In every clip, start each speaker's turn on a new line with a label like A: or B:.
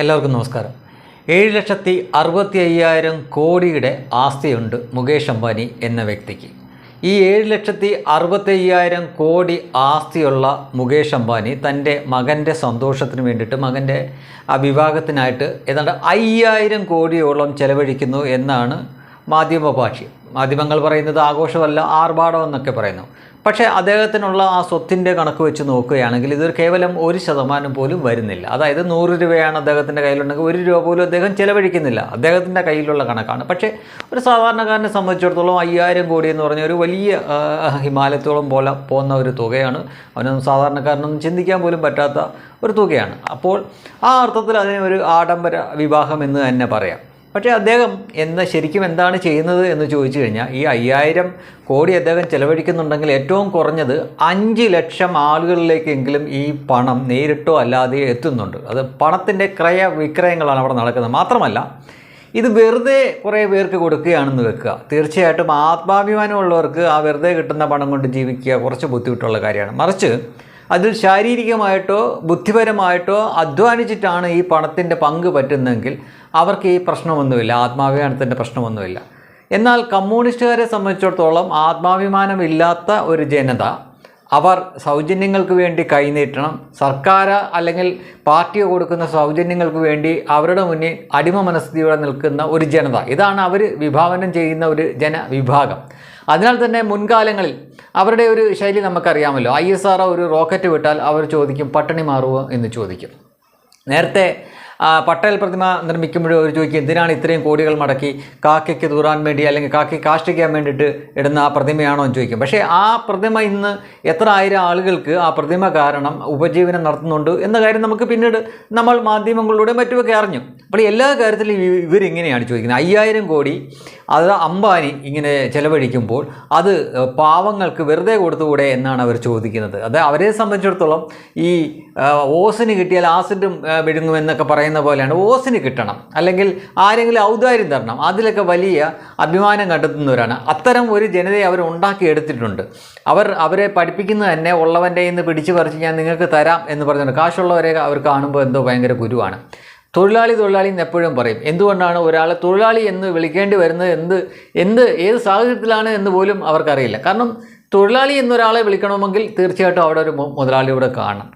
A: എല്ലാവർക്കും നമസ്കാരം. ഏഴ് ലക്ഷത്തി അറുപത്തി അയ്യായിരം കോടിയുടെ ആസ്തിയുണ്ട് മുകേഷ് അംബാനി എന്ന വ്യക്തിക്ക്. ഈ ഏഴ് ലക്ഷത്തി അറുപത്തി അയ്യായിരം കോടി ആസ്തിയുള്ള മുകേഷ് അംബാനി തന്റെ മകന്റെ സന്തോഷത്തിന് വേണ്ടിയിട്ട് മകന്റെ ആ വിവാഹത്തിനായിട്ട് ഏതാണ്ട് അയ്യായിരം കോടിയോളം ചെലവഴിക്കുന്നു എന്നാണ് മാധ്യമ ഭാഷ മാധ്യമങ്ങൾ പറയുന്നത് ആഘോഷമല്ല ആർഭാടം എന്നൊക്കെ പറയുന്നു. പക്ഷേ അദ്ദേഹത്തിനുള്ള ആ സ്വത്തിന്റെ കണക്ക് വെച്ച് നോക്കുകയാണെങ്കിൽ ഇതൊരു കേവലം ഒരു ശതമാനം പോലും വരുന്നില്ല. അതായത് നൂറ് രൂപയാണ് അദ്ദേഹത്തിന്റെ കയ്യിലുണ്ടെങ്കിൽ ഒരു രൂപ പോലും അദ്ദേഹം ചിലവഴിക്കുന്നില്ല. അദ്ദേഹത്തിന്റെ കയ്യിലുള്ള കണക്കാണ്. പക്ഷേ ഒരു സാധാരണക്കാരനെ സംബന്ധിച്ചിടത്തോളം അയ്യായിരം കോടി എന്ന് പറഞ്ഞ ഒരു വലിയ ഹിമാലയത്തോളം പോലെ പോകുന്ന ഒരു തുകയാണ്. അവനൊന്നും സാധാരണക്കാരനൊന്നും ചിന്തിക്കാൻ പോലും പറ്റാത്ത ഒരു തുകയാണ്. അപ്പോൾ ആ അർത്ഥത്തിൽ അതിനെ ഒരു ആഡംബര വിവാഹം എന്ന് തന്നെ പറയാം. പക്ഷേ അദ്ദേഹം എന്ന് ശരിക്കും എന്താണ് ചെയ്യുന്നത് എന്ന് ചോദിച്ചു കഴിഞ്ഞാൽ ഈ അയ്യായിരം കോടി അദ്ദേഹം ചെലവഴിക്കുന്നുണ്ടെങ്കിൽ ഏറ്റവും കുറഞ്ഞത് അഞ്ച് ലക്ഷം ആളുകളിലേക്കെങ്കിലും ഈ പണം നേരിട്ടോ അല്ലാതെ എത്തുന്നുണ്ട്. അത് പണത്തിന്റെ ക്രയ വിക്രയങ്ങളാണ് അവിടെ നടക്കുന്നത്. മാത്രമല്ല ഇത് വെറുതെ കുറേ പേർക്ക് കൊടുക്കുകയാണെന്ന് വെക്കുക. തീർച്ചയായിട്ടും ആത്മാഭിമാനമുള്ളവർക്ക് ആ വെറുതെ കിട്ടുന്ന പണം കൊണ്ട് ജീവിക്കുക കുറച്ച് ബുദ്ധിമുട്ടുള്ള കാര്യമാണ്. മറിച്ച് അതിൽ ശാരീരികമായിട്ടോ ബുദ്ധിപരമായിട്ടോ അധ്വാനിച്ചിട്ടാണ് ഈ പണത്തിന്റെ പങ്ക് പറ്റുന്നതെങ്കിൽ അവർക്ക് ഈ പ്രശ്നമൊന്നുമില്ല ആത്മാഭിമാനത്തിന്റെ പ്രശ്നമൊന്നുമില്ല. എന്നാൽ കമ്മ്യൂണിസ്റ്റുകാരെ സംബന്ധിച്ചിടത്തോളം ആത്മാഭിമാനമില്ലാത്ത ഒരു ജനത അവർ സൗജന്യങ്ങൾക്ക് വേണ്ടി കൈനീട്ടണം സർക്കാർ അല്ലെങ്കിൽ പാർട്ടി കൊടുക്കുന്ന സൗജന്യങ്ങൾക്ക് വേണ്ടി അവരുടെ മുന്നിൽ അടിമ മനസ്ഥിതിയോടെ നിൽക്കുന്ന ഒരു ജനത. ഇതാണ് അവർ വിഭാവനം ചെയ്യുന്ന ഒരു ജനവിഭാഗം. അതിനാൽ തന്നെ മുൻകാലങ്ങളിൽ അവരുടെ ഒരു ശൈലി നമുക്കറിയാമല്ലോ. ഐ എസ് ആർ ഒരു റോക്കറ്റ് വിട്ടാൽ അവർ ചോദിക്കും പട്ടിണി മാറുമോ എന്ന് ചോദിക്കും. നേരത്തെ പട്ടേൽ പ്രതിമ നിർമ്മിക്കുമ്പോഴും അവർ ചോദിക്കും എന്തിനാണ് ഇത്രയും കോടികൾ മടക്കി കാക്കയ്ക്ക് തൂറാൻ വേണ്ടി അല്ലെങ്കിൽ കാക്കി കാഷ്ടിക്കാൻ വേണ്ടിയിട്ട് ഇടുന്ന ആ പ്രതിമയാണോ എന്ന് ചോദിക്കും. പക്ഷേ ആ പ്രതിമ ഇന്ന് എത്ര ആയിരം ആളുകൾക്ക് ആ പ്രതിമ കാരണം ഉപജീവനം നടത്തുന്നുണ്ട് എന്ന കാര്യം നമുക്ക് പിന്നീട് നമ്മൾ മാധ്യമങ്ങളിലൂടെ മറ്റുമൊക്കെ അറിഞ്ഞു. അപ്പോൾ എല്ലാ കാര്യത്തിലും ഇവ- ഇവരിങ്ങനെയാണ് ചോദിക്കുന്നത്. അയ്യായിരം കോടി അത് അംബാനി ഇങ്ങനെ ചെലവഴിക്കുമ്പോൾ അത് പാവങ്ങൾക്ക് വെറുതെ കൊടുത്തുകൂടെ എന്നാണ് അവർ ചോദിക്കുന്നത്. അത് അവരെ സംബന്ധിച്ചിടത്തോളം ഈ ഓസിന് കിട്ടിയാൽ ആസിഡും വിഴുങ്ങുമെന്നൊക്കെ പറയുന്ന പോലെയാണ് ഓസിന് കിട്ടണം. അല്ലെങ്കിൽ ആരെങ്കിലും ഔദാര്യം തരണം. അതിലൊക്കെ വലിയ അഭിമാനം കണ്ടെത്തുന്നവരാണ്. അത്തരം ഒരു ജനതയെ അവർ ഉണ്ടാക്കിയെടുത്തിട്ടുണ്ട് അവർ അവരെ പഠിപ്പിക്കുന്നത് തന്നെ ഉള്ളവന്റെ നിന്ന് പിടിച്ചു പറിച്ച് ഞാൻ നിങ്ങൾക്ക് തരാം എന്ന് പറഞ്ഞിട്ടുണ്ട് കാശുള്ളവരെ അവർ കാണുമ്പോൾ എന്തോ ഭയങ്കര ഗുരുവാണ്. തൊഴിലാളി തൊഴിലാളി എന്ന് എപ്പോഴും പറയും. എന്തുകൊണ്ടാണ് ഒരാളെ തൊഴിലാളി എന്ന് വിളിക്കേണ്ടി വരുന്നത്? എന്ത് എന്ത് ഏത് സാഹചര്യത്തിലാണ് എന്ന് പോലും അവർക്കറിയില്ല. കാരണം തൊഴിലാളി എന്നൊരാളെ വിളിക്കണമെങ്കിൽ തീർച്ചയായിട്ടും അവിടെ ഒരു മുതലാളി മുതലാളിയുടെ കാണണം.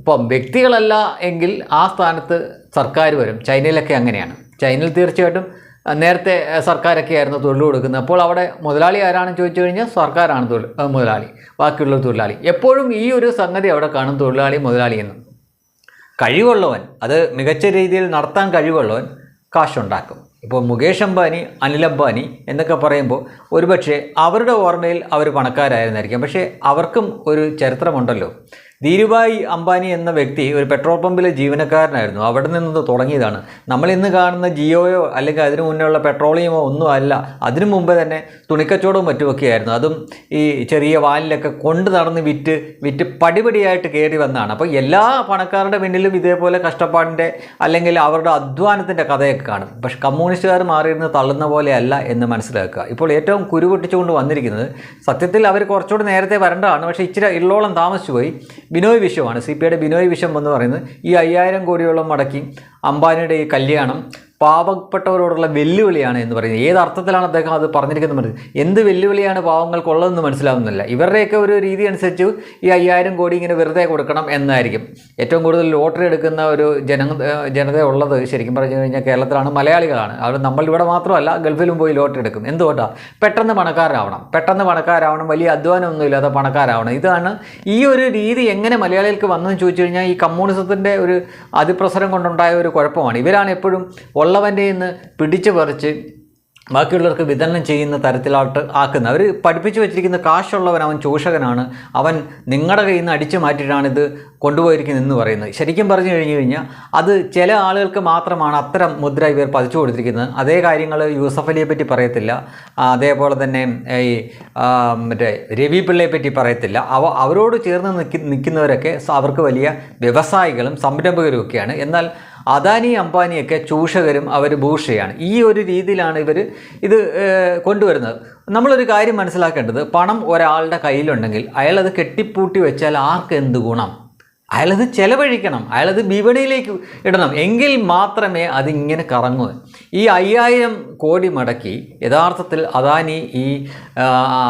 A: ഇപ്പം വ്യക്തികളല്ല എങ്കിൽ ആ സ്ഥാനത്ത് സർക്കാർ വരും. ചൈനയിലൊക്കെ അങ്ങനെയാണ്. ചൈനയിൽ തീർച്ചയായിട്ടും നേരത്തെ സർക്കാരൊക്കെ ആയിരുന്നു തൊഴിൽ കൊടുക്കുന്നത്. അപ്പോൾ അവിടെ മുതലാളി ആരാണെന്ന് ചോദിച്ചു കഴിഞ്ഞാൽ സർക്കാരാണ് തൊഴിൽ മുതലാളി ബാക്കിയുള്ള തൊഴിലാളി. എപ്പോഴും ഈ ഒരു സംഗതി അവിടെ കാണും തൊഴിലാളി മുതലാളി എന്ന്. കഴിവുള്ളവൻ അത് മികച്ച രീതിയിൽ നടത്താൻ കഴിവുള്ളവൻ കാശുണ്ടാക്കും. ഇപ്പോൾ മുകേഷ് അംബാനി അനിൽ അംബാനി എന്നൊക്കെ പറയുമ്പോൾ ഒരുപക്ഷെ അവരുടെ ഓർമ്മയിൽ അവർ പണക്കാരായിരുന്നായിരിക്കും. പക്ഷേ അവർക്കും ഒരു ചരിത്രമുണ്ടല്ലോ. ധീരുഭായ് അംബാനി എന്ന വ്യക്തി ഒരു പെട്രോൾ പമ്പിലെ ജീവനക്കാരനായിരുന്നു. അവിടെ നിന്ന് തുടങ്ങിയതാണ്. നമ്മൾ ഇന്ന് കാണുന്ന ജിയോയോ അല്ലെങ്കിൽ അതിനു മുന്നേയുള്ള പെട്രോളിയമോ ഒന്നും അല്ല. അതിനു മുമ്പ് തന്നെ തുണിക്കച്ചവടവും മറ്റുമൊക്കെ ആയിരുന്നു അതും ഈ ചെറിയ വാനിലൊക്കെ കൊണ്ട് നടന്ന് വിറ്റ് വിറ്റ് പടിപടിയായിട്ട് കയറി വന്നതാണ്. അപ്പോൾ എല്ലാ പണക്കാരുടെ പിന്നിലും ഇതേപോലെ കഷ്ടപ്പാടിന്റെ അല്ലെങ്കിൽ അവരുടെ അധ്വാനത്തിന്റെ കഥയൊക്കെ കാണും. പക്ഷെ കമ്മ്യൂണിസ്റ്റുകാർ മാറിയിരുന്ന് തള്ളുന്ന പോലെയല്ല എന്ന് മനസ്സിലാക്കുക. ഇപ്പോൾ ഏറ്റവും കുരുപൊട്ടിച്ചുകൊണ്ട് വന്നിരിക്കുന്നത് സത്യത്തിൽ അവർ കുറച്ചുകൂടി നേരത്തെ വരേണ്ടതാണ്. പക്ഷേ ഇച്ചിരി ഇള്ളോളം താമസിച്ചു പോയി ബിനോയ് വിശ്വമാണ്. സി പി ഐയുടെ ബിനോയ് വിഷം എന്ന് പറയുന്നത് ഈ അയ്യായിരം കോടിയോളം മടക്കി അംബാനിയുടെ ഈ കല്യാണം പാവപ്പെട്ടവരോടുള്ള വെല്ലുവിളിയാണ് എന്ന് പറയുന്നത്. ഏത് അർത്ഥത്തിലാണ് അദ്ദേഹം അത് പറഞ്ഞിരിക്കുന്നത്? എന്ത് വെല്ലുവിളിയാണ് പാവങ്ങൾക്കുള്ളതെന്ന് മനസ്സിലാവുന്നില്ല. ഇവരുടെയൊക്കെ ഒരു രീതി അനുസരിച്ച് ഈ അയ്യായിരം കോടി ഇങ്ങനെ വെറുതെ കൊടുക്കണം എന്നായിരിക്കും. ഏറ്റവും കൂടുതൽ ലോട്ടറി എടുക്കുന്ന ഒരു ജന ജനത ഉള്ളത് ശരിക്കും പറഞ്ഞു കഴിഞ്ഞാൽ കേരളത്തിലാണ് മലയാളികളാണ്. അവർ നമ്മൾ ഇവിടെ മാത്രമല്ല ഗൾഫിലും പോയി ലോട്ടറി എടുക്കും. എന്തുകൊണ്ടാണ് പെട്ടെന്ന് പണക്കാരാവണം പെട്ടെന്ന് പണക്കാരാവണം വലിയ അധ്വാനമൊന്നും ഇല്ലാതെ പണക്കാരാവണം ഇതാണ് ഈ ഒരു രീതി എങ്ങനെ മലയാളികൾക്ക് വന്നതെന്ന് ചോദിച്ചു കഴിഞ്ഞാൽ ഈ കമ്മ്യൂണിസത്തിന്റെ ഒരു അതിപ്രസരം കൊണ്ടുണ്ടായ ഒരു കുഴപ്പമാണ്. ഇവരാണ് എപ്പോഴും ഉള്ളവന്റെ നിന്ന് പിടിച്ചു പറിച്ച് ബാക്കിയുള്ളവർക്ക് വിതരണം ചെയ്യുന്ന തരത്തിലോട്ട് ആക്കുന്നത്. അവർ പഠിപ്പിച്ചു വെച്ചിരിക്കുന്ന കാശുള്ളവൻ അവൻ ചൂഷകനാണ്. അവൻ നിങ്ങളുടെ കയ്യിൽ നിന്ന് അടിച്ചു മാറ്റിയിട്ടാണ് ഇത് കൊണ്ടുപോയിരിക്കുന്നത് എന്ന് പറയുന്നത്. ശരിക്കും പറഞ്ഞു കഴിഞ്ഞു കഴിഞ്ഞാൽ അത് ചില ആളുകൾക്ക് മാത്രമാണ് അത്തരം മുദ്ര ഇവർ പതിച്ചു കൊടുത്തിരിക്കുന്നത്. അതേ കാര്യങ്ങൾ യൂസഫ് അലിയെ പറ്റി പറയത്തില്ല. അതേപോലെ തന്നെ ഈ മറ്റേ രവി പിള്ളയെ പറ്റി പറയത്തില്ല. അവ അവരോട് ചേർന്ന് നിൽക്കി നിൽക്കുന്നവരൊക്കെ അവർക്ക് വലിയ വ്യവസായികളും സംരംഭകരും ഒക്കെയാണ്. എന്നാൽ അദാനി അംബാനിയൊക്കെ ചൂഷകരും അവർ ഭൂഷയാണ്. ഈ ഒരു രീതിയിലാണ് ഇവർ ഇത് കൊണ്ടുവരുന്നത്. നമ്മളൊരു കാര്യം മനസ്സിലാക്കേണ്ടത് പണം ഒരാളുടെ കയ്യിലുണ്ടെങ്കിൽ അയാൾ അത് കെട്ടിപ്പൂട്ടി വെച്ചാൽ ആർക്ക് എന്ത് ഗുണം? അയാളത് ചെലവഴിക്കണം അയാളത് വിപണിയിലേക്ക് ഇടണം. എങ്കിൽ മാത്രമേ അതിങ്ങനെ കറങ്ങൂ. ഈ അയ്യായിരം കോടി മടക്കി യഥാർത്ഥത്തിൽ അദാനി ഈ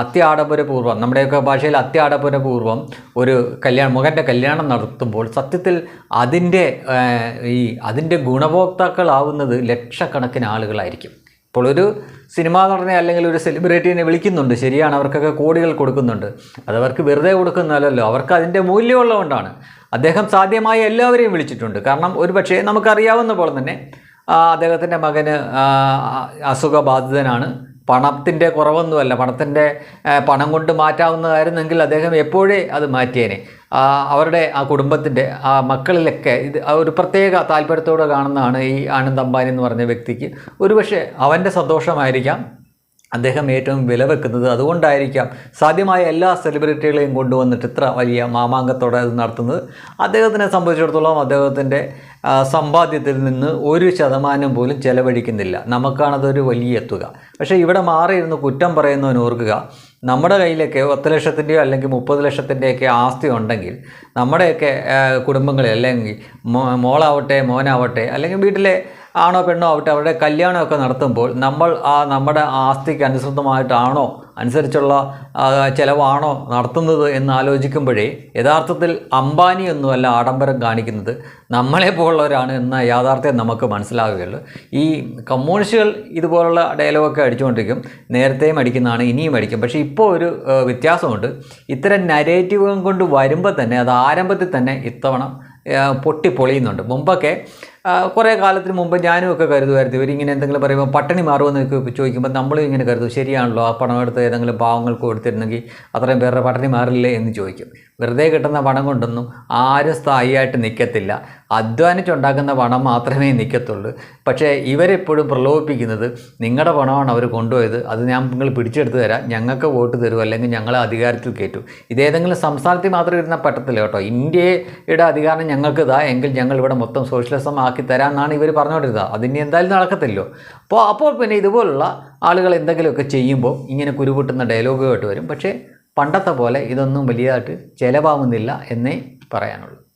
A: അത്യാഡംബരപൂർവം നമ്മുടെയൊക്കെ ഭാഷയിൽ അത്യാഡംബരപൂർവം ഒരു കല്യാണം മകന്റെ കല്യാണം നടത്തുമ്പോൾ സത്യത്തിൽ അതിന്റെ ഈ അതിന്റെ ഗുണഭോക്താക്കളാവുന്നത് ലക്ഷക്കണക്കിന് ആളുകളായിരിക്കും. ഇപ്പോൾ ഒരു സിനിമാ നടനെ അല്ലെങ്കിൽ ഒരു സെലിബ്രിറ്റീനെ വിളിക്കുന്നുണ്ട്. ശരിയാണ് അവർക്കൊക്കെ കോടികൾ കൊടുക്കുന്നുണ്ട്. അതവർക്ക് വെറുതെ കൊടുക്കുന്നതല്ലോ അവർക്ക് അതിന്റെ മൂല്യമുള്ളതുകൊണ്ടാണ്. അദ്ദേഹം സാധ്യമായ എല്ലാവരെയും വിളിച്ചിട്ടുണ്ട്. കാരണം ഒരു പക്ഷേ നമുക്കറിയാവുന്ന പോലെ തന്നെ അദ്ദേഹത്തിന്റെ മകന് അസുഖബാധിതനാണ്. പണത്തിന്റെ കുറവൊന്നുമല്ല. പണത്തിന്റെ പണം കൊണ്ട് മാറ്റാവുന്നതായിരുന്നെങ്കിൽ അദ്ദേഹം എപ്പോഴേ അത് മാറ്റിയേനെ. അവരുടെ ആ കുടുംബത്തിന്റെ ആ മക്കളിലൊക്കെ ഇത് ഒരു പ്രത്യേക താല്പര്യത്തോടെ കാണുന്നതാണ് ഈ ആനന്ദ് അംബാനി എന്ന് പറഞ്ഞ വ്യക്തിക്ക്. ഒരുപക്ഷെ അവന്റെ സന്തോഷമായിരിക്കാം. അദ്ദേഹം ഏറ്റവും വില വെക്കുന്നത് അതുകൊണ്ടായിരിക്കാം. സാധ്യമായ എല്ലാ സെലിബ്രിറ്റികളെയും കൊണ്ടുവന്നിട്ട് ഇത്ര വലിയ മാമാങ്കത്തോടെ അത് നടത്തുന്നത്. അദ്ദേഹത്തിനെ സംബന്ധിച്ചിടത്തോളം അദ്ദേഹത്തിന്റെ സമ്പാദ്യത്തിൽ നിന്ന് ഒരു ശതമാനം പോലും ചെലവഴിക്കുന്നില്ല. നമുക്കാണതൊരു വലിയ തുക. പക്ഷേ ഇവിടെ മാറിയിരുന്ന് കുറ്റം പറയുന്നവൻ ഓർക്കുക നമ്മുടെ കയ്യിലൊക്കെ പത്ത് ലക്ഷത്തിന്റെയോ അല്ലെങ്കിൽ മുപ്പത് ലക്ഷത്തിന്റെയൊക്കെ ആസ്തി ഉണ്ടെങ്കിൽ നമ്മുടെയൊക്കെ കുടുംബങ്ങളിൽ അല്ലെങ്കിൽ മോളാവട്ടെ മോനാവട്ടെ അല്ലെങ്കിൽ വീട്ടിലെ ആണോ പെണ്ണോ ആവട്ടെ അവരുടെ കല്യാണമൊക്കെ നടത്തുമ്പോൾ നമ്മൾ ആ നമ്മുടെ ആസ്തിക്ക് അനുസൃതമായിട്ടാണോ അനുസരിച്ചുള്ള ചിലവാണോ നടത്തുന്നത് എന്ന് ആലോചിക്കുമ്പോഴേ യഥാർത്ഥത്തിൽ അംബാനി അംബാനിയൊന്നുമല്ല ആഡംബരം കാണിക്കുന്നത്. നമ്മളെ പോലുള്ളവരാണ് എന്ന യാഥാർത്ഥ്യം നമുക്ക് മനസ്സിലാവുകയുള്ളൂ. ഈ കമ്മ്യൂണിസ്റ്റുകൾ ഇതുപോലുള്ള ഡയലോഗൊക്കെ അടിച്ചുകൊണ്ടിരിക്കും. നേരത്തെയും അടിക്കുന്നതാണ് ഇനിയും അടിക്കും. പക്ഷേ ഇപ്പോൾ ഒരു വ്യത്യാസമുണ്ട്. ഇത്തരം നരേറ്റീവുകൾ കൊണ്ട് വരുമ്പോൾ തന്നെ അത് ആരംഭത്തിൽ തന്നെ ഇത്തവണ പൊട്ടിപ്പൊളിയുന്നുണ്ട്. മുമ്പൊക്കെ കുറേ കാലത്തിന് മുമ്പ് ഞാനും ഒക്കെ കരുതുമായിരുന്നു. ഇവരിങ്ങനെ എന്തെങ്കിലും പറയുമ്പോൾ പട്ടിണി മാറുമെന്ന് ചോദിക്കുമ്പോൾ നമ്മളും ഇങ്ങനെ കരുതും. ശരിയാണല്ലോ ആ പണം എടുത്ത് ഏതെങ്കിലും പാവങ്ങൾക്ക് കൊടുത്തിരുന്നെങ്കിൽ അത്രയും പേരുടെ പട്ടിണി മാറില്ലേ എന്ന് ചോദിക്കും. വെറുതെ കിട്ടുന്ന പണം കൊണ്ടൊന്നും ആരും സ്ഥായിയായിട്ട് നിൽക്കത്തില്ല അധ്വാനിച്ചുണ്ടാക്കുന്ന പണം മാത്രമേ നിൽക്കത്തുള്ളൂ പക്ഷേ ഇവരെപ്പോഴും പ്രലോഭിപ്പിക്കുന്നത് നിങ്ങളുടെ പണമാണ് അവർ കൊണ്ടുപോയത്. അത് ഞാൻ നിങ്ങൾ പിടിച്ചെടുത്ത് തരാം. ഞങ്ങൾക്ക് വോട്ട് തരും. അല്ലെങ്കിൽ ഞങ്ങളെ അധികാരത്തിൽ കയറ്റും. ഇതേതെങ്കിലും സംസ്ഥാനത്തിൽ മാത്രം ഇരുന്ന പറ്റത്തില്ല കേട്ടോ. ഇന്ത്യയുടെ അധികാരം ഞങ്ങൾക്ക് ഇതാ എങ്കിൽ ഞങ്ങൾ ഇവിടെ മൊത്തം സോഷ്യലിസം ആക്കി തരാമെന്നാണ് ഇവർ പറഞ്ഞുകൊണ്ടിരുന്നത് അതിന് എന്തായാലും നടക്കത്തില്ലോ അപ്പോൾ അപ്പോൾ പിന്നെ ഇതുപോലുള്ള ആളുകൾ എന്തെങ്കിലുമൊക്കെ ചെയ്യുമ്പോൾ ഇങ്ങനെ കുരുപൊട്ടുന്ന ഡയലോഗുമായിട്ട് വരും. പക്ഷേ പണ്ടത്തെ പോലെ ഇതൊന്നും വലിയതായിട്ട് ചിലവാകുന്നില്ല എന്നേ പറയാനുള്ളൂ.